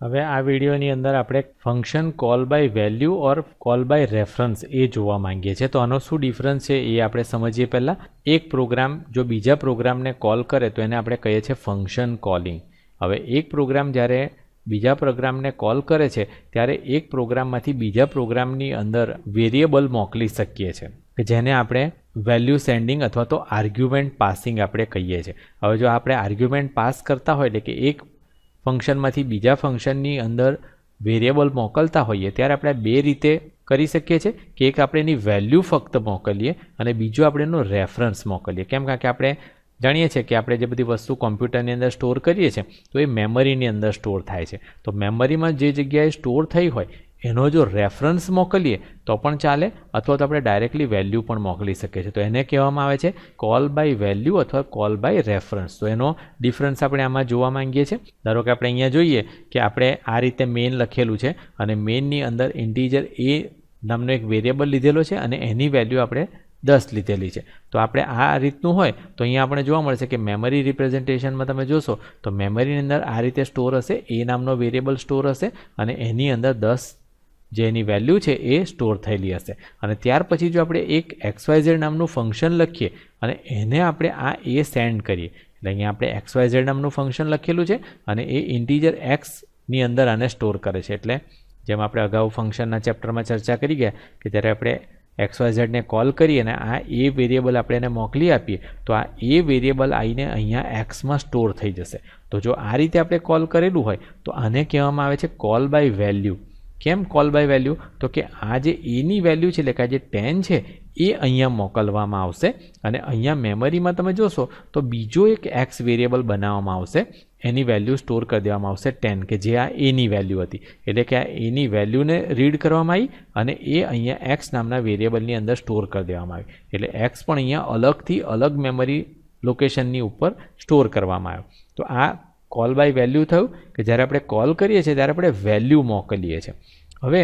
હવે આ વિડીયોની અંદર આપણે function call by value or call by reference એ જોવા માંગીએ છીએ. તો આનો શું ડિફરન્સ છે એ આપણે સમજીએ પહેલાં. એક પ્રોગ્રામ જો બીજા પ્રોગ્રામને કોલ કરે તો એને આપણે કહીએ છીએ ફંક્શન કોલિંગ હવે એક પ્રોગ્રામ જ્યારે બીજા પ્રોગ્રામને કોલ કરે છે, ત્યારે એક પ્રોગ્રામમાંથી બીજા પ્રોગ્રામની અંદર વેરિયેબલ મોકલી શકીએ છીએ. કે જેને આપણે વેલ્યુ સેન્ડિંગ અથવા તો આર્ગ્યુમેન્ટ પાસિંગ આપણે કહીએ છીએ. હવે જો આપણે આર્ગ્યુમેન્ટ પાસ કરતા હોય એટલે કે એક ફંક્શનમાંથી બીજા ફંક્શનની અંદર વેરિયેબલ મોકલતા હોઈએ, ત્યારે આપણે બે રીતે કરી શકીએ છીએ. કે એક આપણે એની વેલ્યુ ફક્ત મોકલીએ અને બીજું આપણે એનો રેફરન્સ મોકલીએ. કેમ કારણ કે આપણે જાણીએ છીએ કે આપણે જે બધી વસ્તુ કોમ્પ્યુટરની અંદર સ્ટોર કરીએ છીએ, તો એ મેમરીની અંદર સ્ટોર થાય છે. તો મેમરીમાં જે જગ્યાએ સ્ટોર થઈ હોય એનો જો રેફરન્સ મોકલીએ, તો પણ ચાલે, અથવા તો આપણે ડાયરેક્ટલી વેલ્યુ પણ મોકલી શકીએ છીએ. તો એને કહેવામાં આવે છે કોલ બાય વેલ્યુ અથવા કોલ બાય રેફરન્સ તો એનો ડિફરન્સ આપણે આમાં જોવા માંગીએ છીએ. ધારો કે આપણે અહીંયા જોઈએ કે આપણે આ રીતે મેઇન લખેલું છે અને મેઇનની અંદર ઇન્ટીજર એ નામનો એક વેરિયેબલ લીધેલો છે અને એની વેલ્યુ આપણે દસ લીધેલી છે. તો આપણે આ રીતનું હોય, તો અહીંયા આપણે જોવા મળશે કે મેમરી રિપ્રેઝન્ટેશનમાં તમે જોશો, તો મેમરીની અંદર આ રીતે સ્ટોર હશે એ નામનો વેરિયેબલ સ્ટોર હશે અને એની અંદર દસ જે એની વેલ્યુ છે એ સ્ટોર થયેલી હશે. અને ત્યાર પછી જો આપણે એક એક્સવાયઝેડ નામનું ફંક્શન લખીએ અને એને આપણે આ એ સેન્ડ કરીએ. એટલે અહીંયા આપણે એક્સવાયઝેડ નામનું ફંક્શન લખેલું છે અને એ ઇન્ટીજર એક્સની અંદર આને સ્ટોર કરે છે. એટલે જેમ આપણે અગાઉ ફંક્શનના ચેપ્ટરમાં ચર્ચા કરી ગયા કે જ્યારે આપણે એક્સવાયઝેડને કોલ કરીએ અને આ એ વેરિયેબલ આપણે એને મોકલી આપીએ, તો આ એ વેરિયેબલ આવીને અહીંયા એક્સમાં સ્ટોર થઈ જશે. તો જો આ રીતે આપણે કોલ કરેલું હોય, તો આને કહેવામાં આવે છે કોલ બાય વેલ્યુ. કેમ કોલ બાય વેલ્યુ તો કે આ જે એની વેલ્યુ છે, એટલે કે આ જે ટેન છે, એ અહીંયા મોકલવામાં આવશે. અને અહીંયા મેમરીમાં તમે જોશો, તો બીજો એક એક્સ વેરિયેબલ બનાવવામાં આવશે. એની વેલ્યુ સ્ટોર કરી દેવામાં આવશે ટેન કે જે આ એની વેલ્યુ હતી. એટલે કે આ એની વેલ્યુને રીડ કરવામાં આવી અને એ અહીંયા એક્સ નામના વેરિયેબલની અંદર સ્ટોર કરી દેવામાં આવી. એટલે એક્સ પણ અહીંયા અલગથી અલગ મેમરી લોકેશનની ઉપર સ્ટોર કરવામાં આવ્યો. તો આ કોલ બાય વેલ્યુ થયું કે જ્યારે આપણે કોલ કરીએ છીએ ત્યારે આપણે વેલ્યુ મોકલીએ છીએ. હવે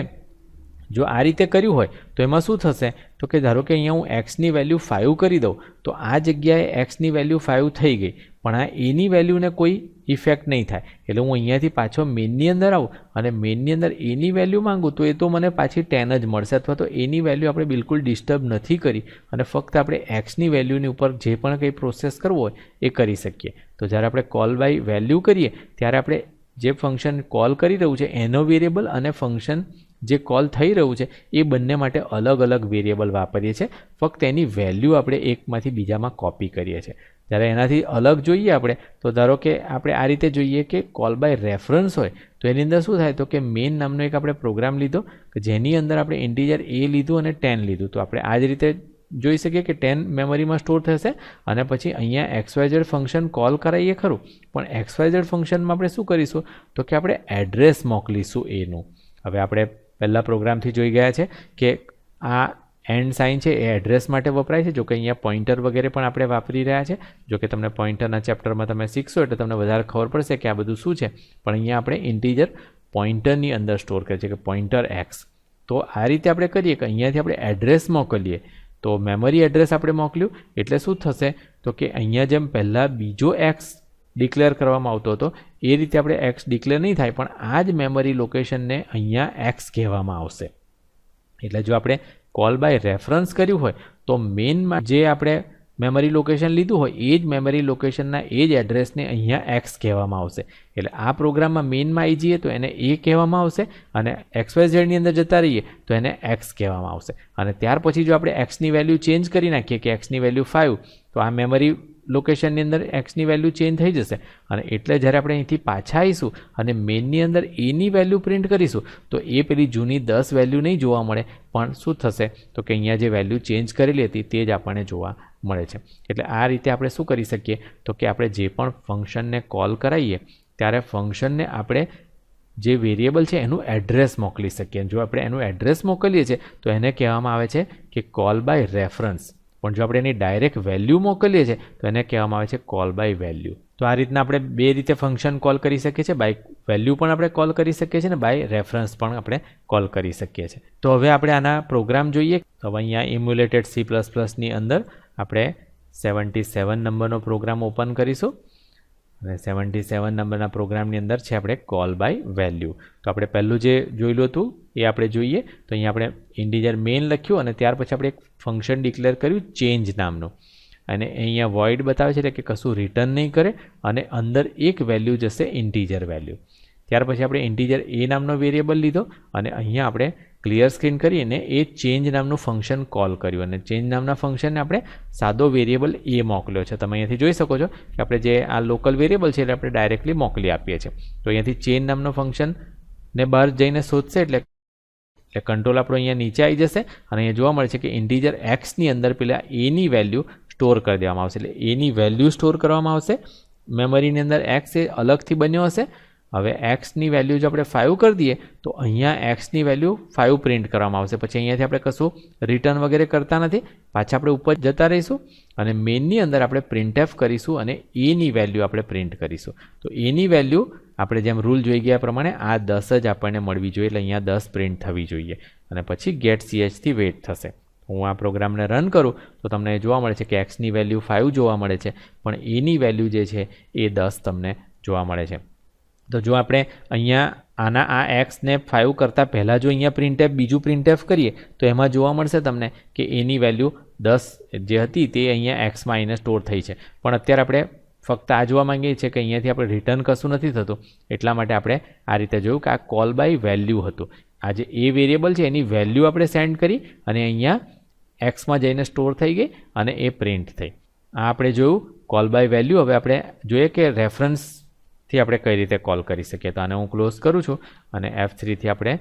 જો આ રીતે કર્યું હોય તો એમાં શું થશે? તો કે ધારો કે અહીંયા હું એક્સની વેલ્યુ ફાઇવ કરી દઉં, તો આ જગ્યાએ એક્સની વેલ્યુ ફાઇવ થઈ ગઈ. પણ આ એની વેલ્યુને કોઈ ઇફેક્ટ નહીં થાય. એટલે હું અહીંયાથી પાછો મેનની અંદર આવું અને મેનની અંદર એની વેલ્યુ માંગું તો એ તો મને પાછી ટેન જ મળશે અથવા તો એની વેલ્યુ આપણે બિલકુલ ડિસ્ટર્બ નથી કરી અને ફક્ત આપણે એક્સની વેલ્યુની ઉપર જે પણ કંઈ પ્રોસેસ કરવો હોય એ કરી શકીએ. તો જ્યારે આપણે કોલ બાય વેલ્યુ કરીએ, ત્યારે આપણે જે ફંક્શન કોલ કરી રહ્યું છે, એનો વેરિયેબલ અને ફંક્શન જે કોલ થઈ રહ્યું છે, એ બંને માટે અલગ અલગ વેરિયેબલ વાપરીએ છીએ. ફક્ત એની વેલ્યુ આપણે એકમાંથી બીજામાં કોપી કરીએ છીએ. જ્યારે એનાથી અલગ જોઈએ આપણે, તો ધારો કે આપણે આ રીતે જોઈએ કે કોલ બાય રેફરન્સ હોય, તો એની અંદર શું થાય? તો કે મેઇન નામનો એક આપણે પ્રોગ્રામ લીધો, કે જેની અંદર આપણે ઇન્ટીજર એ લીધું અને ટેન લીધું. તો આપણે આ જ રીતે જોઈ શકીએ કે ટેન મેમરીમાં સ્ટોર થશે અને પછી અહીંયા એક્સવાયઝેડ ફંક્શન કોલ કરાવીએ ખરું. પણ એક્સવાયઝેડ ફંક્શનમાં આપણે શું કરીશું? તો કે આપણે એડ્રેસ મોકલીશું એનું હવે આપણે પહેલાં પ્રોગ્રામથી જોઈ ગયા છે કે આ એન્ડ સાઇન છે એ એડ્રેસ માટે વપરાય છે, જો કે અહીંયા પોઈન્ટર વગેરે પણ આપણે વાપરી રહ્યા છે. જો કે તમને પોઈન્ટરના ચેપ્ટરમાં તમે શીખશો એટલે તમને વધારે ખબર પડશે કે આ બધું શું છે. પણ અહીંયા આપણે ઇન્ટીજર પોઈન્ટરની અંદર સ્ટોર કરીએ છીએ કે પોઈન્ટર એક્સ તો આ રીતે આપણે કરીએ કે અહીંયાથી આપણે એડ્રેસ મોકલીએ. તો મેમરી એડ્રેસ આપણે મોકલ્યું. એટલે શું થશે? તો કે અહીંયા જેમ પહેલાં બીજો એક્સ ડિક્લેર કરવામાં આવતો હતો. એ રીતે આપણે એક્સ ડિક્લેર નહીં થાય, પણ આ જ મેમરી લોકેશનને અહીંયા એક્સ કહેવામાં આવશે. એટલે જો આપણે કોલ બાય રેફરન્સ કર્યું હોય, તો મેઇનમાં જે આપણે મેમરી લોકેશન લીધું હોય, એ જ મેમરી લોકેશનના એ જ એડ્રેસને અહીંયા એક્સ કહેવામાં આવશે. એટલે આ પ્રોગ્રામમાં મેઇનમાં આવી જઈએ તો એને એ કહેવામાં આવશે અને એક્સવાયઝેડની અંદર જતા રહીએ તો એને એક્સ કહેવામાં આવશે. અને ત્યાર પછી જો આપણે એક્સની વેલ્યુ ચેન્જ કરી નાખીએ કે એક્સની વેલ્યુ ફાઇવ તો આ મેમરી લોકેશનની અંદર એક્સની વેલ્યુ ચેન્જ થઈ જશે. અને એટલે જ્યારે આપણે અહીંથી પાછા આવીશું અને મેનની અંદર એની વેલ્યુ પ્રિન્ટ કરીશું, તો એ પેલી જૂની દસ વેલ્યુ નહીં જોવા મળે. પણ શું થશે? તો કે અહીંયા જે વેલ્યુ ચેન્જ કરેલી હતી તે જ આપણને જોવા મળે છે. એટલે આ રીતે આપણે શું કરી શકીએ? તો કે આપણે જે પણ ફંક્શનને કોલ કરાવીએ, ત્યારે ફંક્શનને આપણે જે વેરિયેબલ છે એનું એડ્રેસ મોકલી શકીએ. જો આપણે એનું એડ્રેસ મોકલીએ છીએ, તો એને કહેવામાં આવે છે કે કોલ બાય રેફરન્સ પણ જો આપણે એની ડાયરેક્ટ વેલ્યુ મોકલીએ છીએ, તો એને કહેવામાં આવે છે કોલ બાય વેલ્યુ તો આ રીતના આપણે બે રીતે ફંક્શન કોલ કરી શકીએ છીએ. બાય વેલ્યુ પણ આપણે કોલ કરી શકીએ છીએ ને બાય રેફરન્સ પણ આપણે કોલ કરી શકીએ છીએ. તો હવે આપણે આના પ્રોગ્રામ જોઈએ. તો હવે અહીંયા ઇમ્યુલેટેડ સી પ્લસ પ્લસની અંદર આપણે સેવન્ટી સેવન નંબરનો પ્રોગ્રામ ઓપન કરીશું. અને સેવન્ટી સેવન નંબરના પ્રોગ્રામની અંદર છે આપણે કોલ બાય વેલ્યુ તો આપણે પહેલું જે જોયેલું હતું, એ આપણે જોઈએ. તો અહીંયા આપણે ઇન્ટીજર મેઇન લખ્યું અને ત્યાર પછી આપણે એક ફંક્શન ડિક્લેર કર્યું ચેન્જ નામનું. અને અહીંયા વોઇડ બતાવે છે એટલે કે કશું રિટર્ન નહીં કરે અને અંદર એક વેલ્યુ જશે ઇન્ટીજર વેલ્યુ ત્યાર પછી આપણે ઇન્ટીજર એ નામનો વેરિયેબલ લીધો અને અહીંયા આપણે ક્લિયર સ્ક્રીન કરીને એ ચેન્જ નામનું ફંક્શન કોલ કર્યું અને ચેન્જ નામના ફંક્શનને આપણે સાદો વેરિયેબલ એ મોકલ્યો છે. તમે અહીંયાથી જોઈ શકો છો કે આપણે જે આ લોકલ વેરિયેબલ છે, એટલે આપણે ડાયરેક્ટલી મોકલી આપીએ છીએ. તો અહીંયાથી ચેન્જ નામનો ફંક્શન ને બહાર જઈને શોધશે, એટલે એટલે કંટ્રોલ આપણો અહીંયા નીચે આવી જશે અને અહીંયા જોવા મળે છે કે ઇન્ટીજર એક્સની અંદર પેલા એની વેલ્યુ સ્ટોર કરી દેવામાં આવશે. એટલે એની વેલ્યુ સ્ટોર કરવામાં આવશે. મેમરીની અંદર એક્સ એ અલગથી બન્યો હશે હવે એક્સની વેલ્યુ જો આપણે ફાઇવ કરી દઈએ, તો અહીંયા એક્સની વેલ્યુ ફાઇવ પ્રિન્ટ કરવામાં આવશે. પછી અહીંયાથી આપણે કશું રિટર્ન વગેરે કરતા નથી. પાછા આપણે ઉપર જતા રહીશું અને મેઇનની અંદર આપણે પ્રિન્ટ એફ કરીશું અને એની વેલ્યુ આપણે પ્રિન્ટ કરીશું. તો એની વેલ્યુ આપણે જેમ રૂલ જોઈ ગયા પ્રમાણે આ દસ જ આપણને મળવી જોઈએ, એટલે અહીંયા દસ પ્રિન્ટ થવી જોઈએ. અને પછી ગેટ સીએચથી વેઇટ થશે. હું આ પ્રોગ્રામને રન કરું, તો તમને જોવા મળે છે કે એક્સની વેલ્યુ ફાઇવ જોવા મળે છે. પણ એની વેલ્યુ જે છે, એ દસ તમને જોવા મળે છે. તો જો આપણે અહીંયા આના આ એક્સને ફાઇવ કરતાં પહેલાં જો અહીંયા પ્રિન્ટેફ બીજું પ્રિન્ટેફ કરીએ, તો એમાં જોવા મળશે તમને કે એની વેલ્યુ દસ જે હતી તે અહીંયા એક્સમાં આવીને સ્ટોર થઈ છે. પણ અત્યારે આપણે ફક્ત આ જોવા માંગીએ છીએ કે અહીંયાથી આપણે રિટર્ન કશું નથી થતું. એટલા માટે આપણે આ રીતે જોયું કે આ કોલ બાય વેલ્યુ હતું. આ જે એ વેરિયેબલ છે, એની વેલ્યુ આપણે સેન્ડ કરી અને અહીંયા એક્સમાં જઈને સ્ટોર થઈ ગઈ અને એ પ્રિન્ટ થઈ. આ આપણે જોયું કોલ બાય વેલ્યુ હવે આપણે જોઈએ કે રેફરન્સથી આપણે કઈ રીતે કોલ કરી શકીએ? તો આને હું ક્લોઝ કરું છું અને એફ થ્રીથી આપણે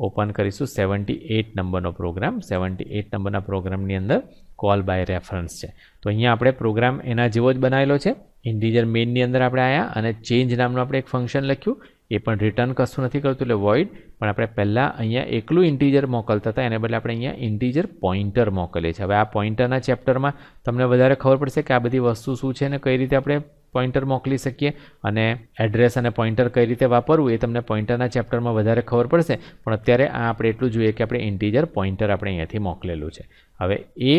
ઓપન કરીશું સેવન્ટી એટ નંબરનો પ્રોગ્રામ સેવન્ટી એટ નંબરના પ્રોગ્રામની અંદર કોલ બાય રેફરન્સ છે. તો અહીંયા આપણે પ્રોગ્રામ એના જેવો જ બનાવેલો છે. ઇન્ટીજર મેઇનની અંદર આપણે આવ્યા અને ચેન્જ નામનું આપણે એક ફંક્શન લખ્યું. એ પણ રિટર્ન કશું નથી કરતું એટલે વોઇડ પણ આપણે પહેલાં અહીંયા એકલું ઇન્ટીજર મોકલતા હતા. એને બદલે આપણે અહીંયા ઇન્ટીજર પોઈન્ટર મોકલીએ છીએ. હવે આ પોઈન્ટરના ચેપ્ટરમાં તમને વધારે ખબર પડશે કે આ બધી વસ્તુ શું છે અને કઈ રીતે આપણે પોઇન્ટર મોકલી શકીએ અને એડ્રેસ અને પોઈન્ટર કઈ રીતે વાપરવું એ તમને પોઈન્ટરના ચેપ્ટરમાં વધારે ખબર પડશે, પણ અત્યારે આ આપણે એટલું જોઈએ કે આપણે ઇન્ટીજર પોઇન્ટર આપણે અહીંયાથી મોકલેલું છે. હવે એ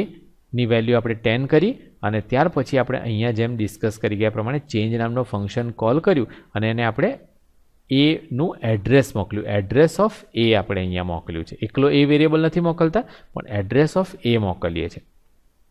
ની વેલ્યુ આપણે ટેન કરી અને ત્યાર પછી આપણે અહીંયા જેમ ડિસ્કસ કરી ગયા પ્રમાણે ચેન્જ નામનો ફંક્શન કોલ કર્યું અને એને આપણે એનું એડ્રેસ મોકલ્યું. એડ્રેસ ઓફ એ આપણે અહીંયા મોકલ્યું છે. એકલો એ વેરિયેબલ નથી મોકલતા, પણ એડ્રેસ ઓફ એ મોકલીએ છીએ.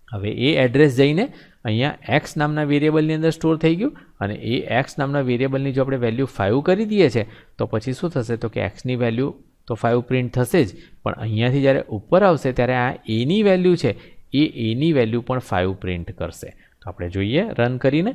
હવે એ એડ્રેસ જઈને અહીંયા એક્સ નામના વેરિયેબલની અંદર સ્ટોર થઈ ગયું અને એ એક્સ નામના વેરિયેબલની જો આપણે વેલ્યુ ફાઇવ કરી દઈએ છીએ તો પછી શું થશે? તો કે એક્સની વેલ્યુ તો ફાઇવ પ્રિન્ટ થશે જ. પણ અહીંયાથી જ્યારે ઉપર આવશે, ત્યારે આ એની વેલ્યુ છે. એ એની વેલ્યુ પણ ફાઇવ પ્રિન્ટ કરશે. તો આપણે જોઈએ રન કરીને.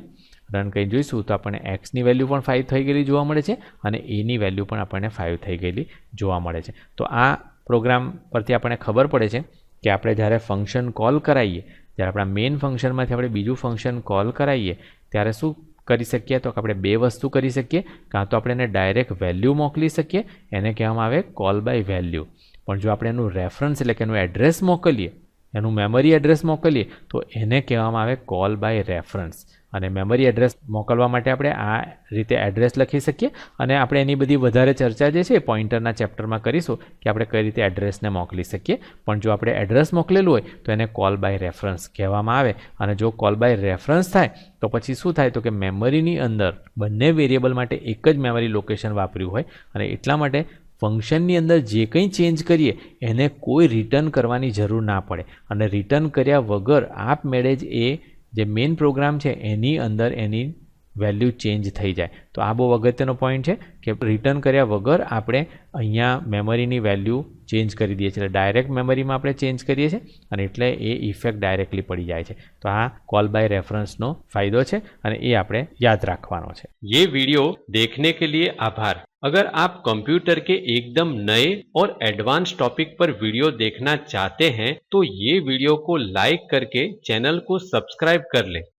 રન કરી જોઈશું તો આપણને એક્સની વેલ્યુ પણ ફાઇવ થઈ ગયેલી જોવા મળે છે અને એની વેલ્યુ પણ આપણને ફાઇવ થઈ ગયેલી જોવા મળે છે. તો આ પ્રોગ્રામ પરથી આપણને ખબર પડે છે કે આપણે જ્યારે ફંક્શન કોલ કરાવીએ જ્યારે આપણા મેઇન ફંક્શનમાંથી આપણે બીજું ફંક્શન કોલ કરાવીએ ત્યારે શું કરી શકીએ? તો આપણે બે વસ્તુ કરી શકીએ. કાં તો આપણે એને ડાયરેક્ટ વેલ્યુ મોકલી શકીએ. એને કહેવામાં આવે કોલ બાય વેલ્યુ પણ જો આપણે એનું રેફરન્સ એટલે કે એનું એડ્રેસ મોકલીએ, એનું મેમરી એડ્રેસ મોકલીએ, તો એને કહેવામાં આવે કોલ બાય રેફરન્સ અને મેમરી એડ્રેસ મોકલવા માટે આપણે આ રીતે એડ્રેસ લખી શકીએ. અને આપણે એની બધી વધારે ચર્ચા જે છે પોઈન્ટરના ચેપ્ટરમાં કરીશું કે આપણે કઈ રીતે એડ્રેસને મોકલી શકીએ. પણ જો આપણે એડ્રેસ મોકલેલું હોય, તો એને કોલ બાય રેફરન્સ કહેવામાં આવે. અને જો કોલ બાય રેફરન્સ થાય, તો પછી શું થાય? તો કે મેમરીની અંદર બંને વેરિયેબલ માટે એક જ મેમરી લોકેશન વાપર્યું હોય. અને એટલા માટે ફંક્શનની અંદર જે કંઈ ચેન્જ કરીએ, એને કોઈ રિટર્ન કરવાની જરૂર ના પડે. અને રિટર્ન કર્યા વગર આપમેળે જ એ જે મેઇન પ્રોગ્રામ છે એની અંદર એની વેલ્યુ ચેન્જ થઈ જાય તો આ બહુ અગત્યનો પોઈન્ટ છે કે રિટર્ન કર્યા વગર આપણે અહીંયા મેમરીની વેલ્યુ ચેન્જ કરી દઈએ છીએ એટલે ડાયરેક્ટ મેમરીમાં આપણે ચેન્જ કરીએ છીએ અને એટલે એ ઇફેક્ટ ડાયરેક્ટલી પડી જાય છે તો આ કોલ બાય રેફરન્સનો ફાયદો છે અને એ આપણે યાદ રાખવાનો છે ये वीडियो देखने के लिए आभार अगर आप कंप्यूटर के एकदम नए और एडवांस टॉपिक पर वीडियो देखना चाहते हैं तो ये वीडियो को लाइक करके चैनल को सब्सक्राइब कर लें